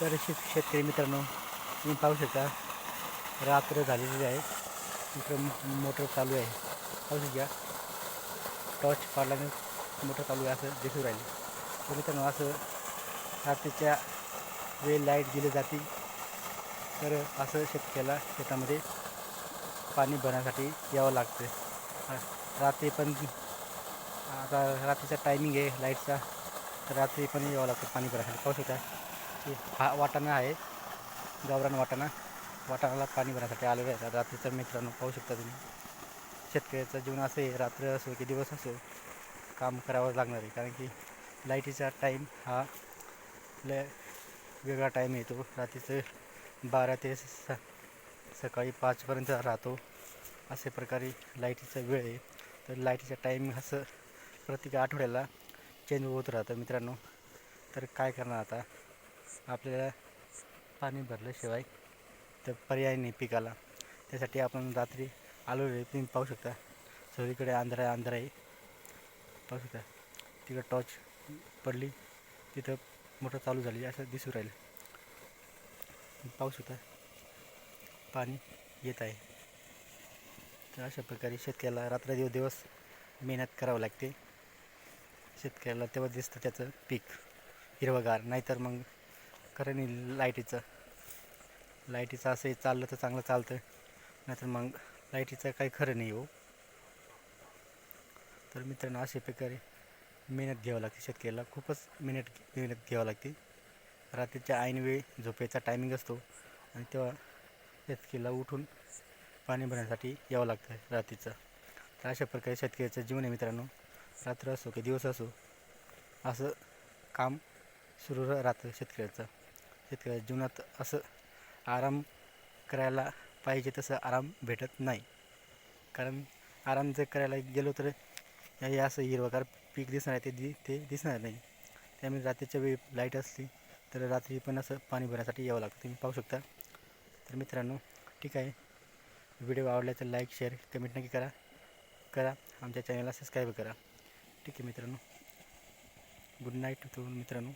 तर शेत शेतकरी मित्रांनो तुम्ही पाहू शकता रात्र झालेली आहे. इकडं मोटर चालू आहे. पाहू शकता टॉर्च पाडल्याने मोटर चालू आहे असं दिसून राहिले. तर मित्रांनो असं रात्रीच्या वेळ लाइट दिली जाते. तर असं शेतकऱ्याला शेतामध्ये पाणी भरण्यासाठी यावं लागतं. रात्री पण आता रात्रीचा टायमिंग आहे लाईटचा. तर रात्री पण यावं लागतं पाणी भरण्यासाठी पाहू शकता हा वाटाणा आहे. गावरान वाटाणा. वाटाणाला पाणी भरण्यासाठी आलेलं आहे. आता रात्रीचं मित्रांनो पाहू शकता तुम्ही. शेतकऱ्याचं जीवन असं आहे. रात्र असो की दिवस असो काम करावं लागणार आहे. कारण की लाईटीचा टाईम हा ल वेगळा टाईम येतो. रात्रीचं बारा ते स सकाळी पाचपर्यंत राहतो. अशा प्रकारे लाईटीचा वेळ आहे. तर लाईटीचा टाईम असं प्रत्येक आठवड्याला चेंज होत राहतं मित्रांनो. तर काय करणार आता? आपल्याला पाणी भरल्याशिवाय तर पर्याय नाही पिकाला. त्यासाठी आपण रात्री आलो तुम्ही पाहू शकता. सगळीकडे अंधार अंधार आहे. पाहू शकता. तिकडं टॉर्च पडली तिथं मोटर चालू झाली असं दिसून राहिलं. पाहू शकता. पाणी येत आहे. तर अशा प्रकारे शेतकऱ्याला रात्रदिवस दिवस मेहनत करावं लागते. शेतकऱ्याला तेव्हा दिसतं त्याचं पीक हिरवगार नाहीतर मग खरं नाही लाईटीचं. लाईटीचं असं चाललं तर चांगलं चालतं नाहीतर मग लाईटीचं काही खरं नाही हो. तर मित्रांनो अशा प्रकारे मेहनत घ्यावं लागते शेतकऱ्याला. खूपच मेहनत मेहनत घ्यावं लागते. रात्रीच्या ऐनवेळी झोपेचा टायमिंग असतो. आणि तेव्हा शेतकऱ्याला उठून पाणी भरण्यासाठी यावं लागतं रात्रीचं. तर अशा प्रकारे शेतकऱ्याचं जीवन आहे मित्रांनो. रात्र असो की दिवस असो असं काम सुरू राहतं शेतकऱ्याचं. शेतकऱ्याच्या जीवनात असं आराम करायला पाहिजे तसं आराम भेटत नाही. कारण आराम जर करायला गेलो तर हे असं हिरवगार पीक दिसणार आहे ते दि ते दिसणार नाही. त्यामुळे रात्रीच्या वेळी लाइट असली तर रात्री पण असं पाणी भरण्यासाठी यावं लागतं. तुम्ही पाहू शकता. तर मित्रांनो ठीक आहे. व्हिडिओ आवडला तर लाईक शेअर कमेंट नक्की करा. करा. आमच्या चॅनलला सबस्क्राईब करा. ठीक आहे मित्रांनो. गुड नाईट तो मित्रांनो.